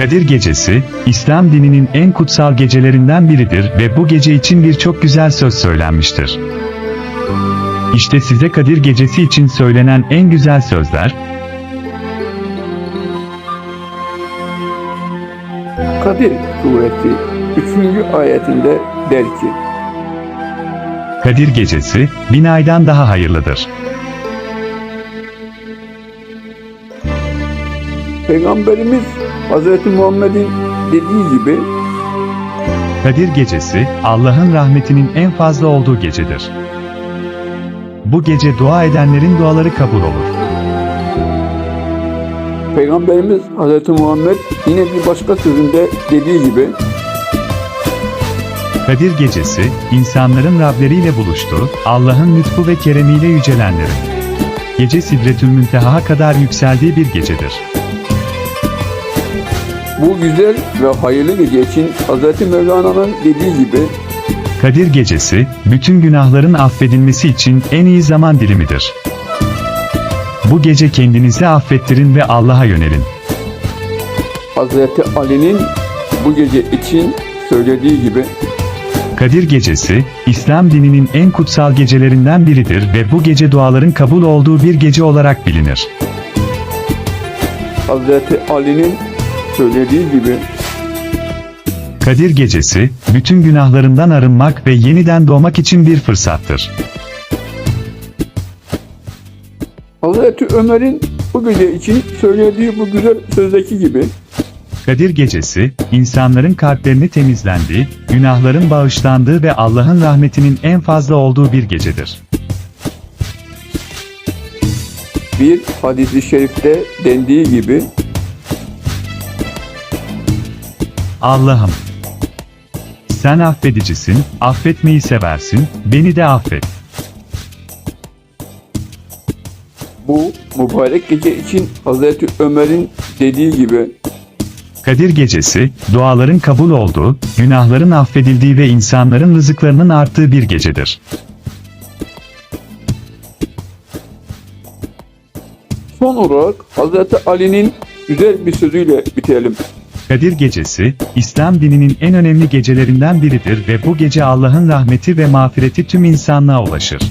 Kadir Gecesi, İslam dininin en kutsal gecelerinden biridir ve bu gece için birçok güzel söz söylenmiştir. İşte size Kadir Gecesi için söylenen en güzel sözler, Kadir suresi 3. ayetinde der ki Kadir Gecesi, bin aydan daha hayırlıdır. Peygamberimiz Hz. Muhammed'in dediği gibi Kadir Gecesi, Allah'ın rahmetinin en fazla olduğu gecedir. Bu gece dua edenlerin duaları kabul olur. Peygamberimiz Hz. Muhammed yine bir başka sözünde dediği gibi Kadir Gecesi, insanların Rableriyle buluştuğu, Allah'ın lütfu ve keremiyle yücelenlerin. Gece Sidretül Münteha'ya kadar yükseldiği bir gecedir. Bu güzel ve hayırlı gece için Hz. Mevlana'nın dediği gibi Kadir Gecesi, bütün günahların affedilmesi için en iyi zaman dilimidir. Bu gece kendinizi affettirin ve Allah'a yönelin. Hz. Ali'nin bu gece için söylediği gibi Kadir Gecesi, İslam dininin en kutsal gecelerinden biridir ve bu gece duaların kabul olduğu bir gece olarak bilinir. Hz. Ali'nin söylediği gibi Kadir Gecesi, bütün günahlarından arınmak ve yeniden doğmak için bir fırsattır. Hz. Ömer'in bu gece için söylediği bu güzel sözdeki gibi Kadir Gecesi, insanların kalplerini temizlendiği, günahların bağışlandığı ve Allah'ın rahmetinin en fazla olduğu bir gecedir. bir hadis-i şerifte dendiği gibi Allah'ım, sen affedicisin, affetmeyi seversin, beni de affet. bu mübarek gece için Hz. Ömer'in dediği gibi Kadir Gecesi, duaların kabul olduğu, günahların affedildiği ve insanların rızıklarının arttığı bir gecedir. son olarak Hz. Ali'nin güzel bir sözüyle bitirelim. Kadir Gecesi, İslam dininin en önemli gecelerinden biridir ve bu gece Allah'ın rahmeti ve mağfireti tüm insanlığa ulaşır.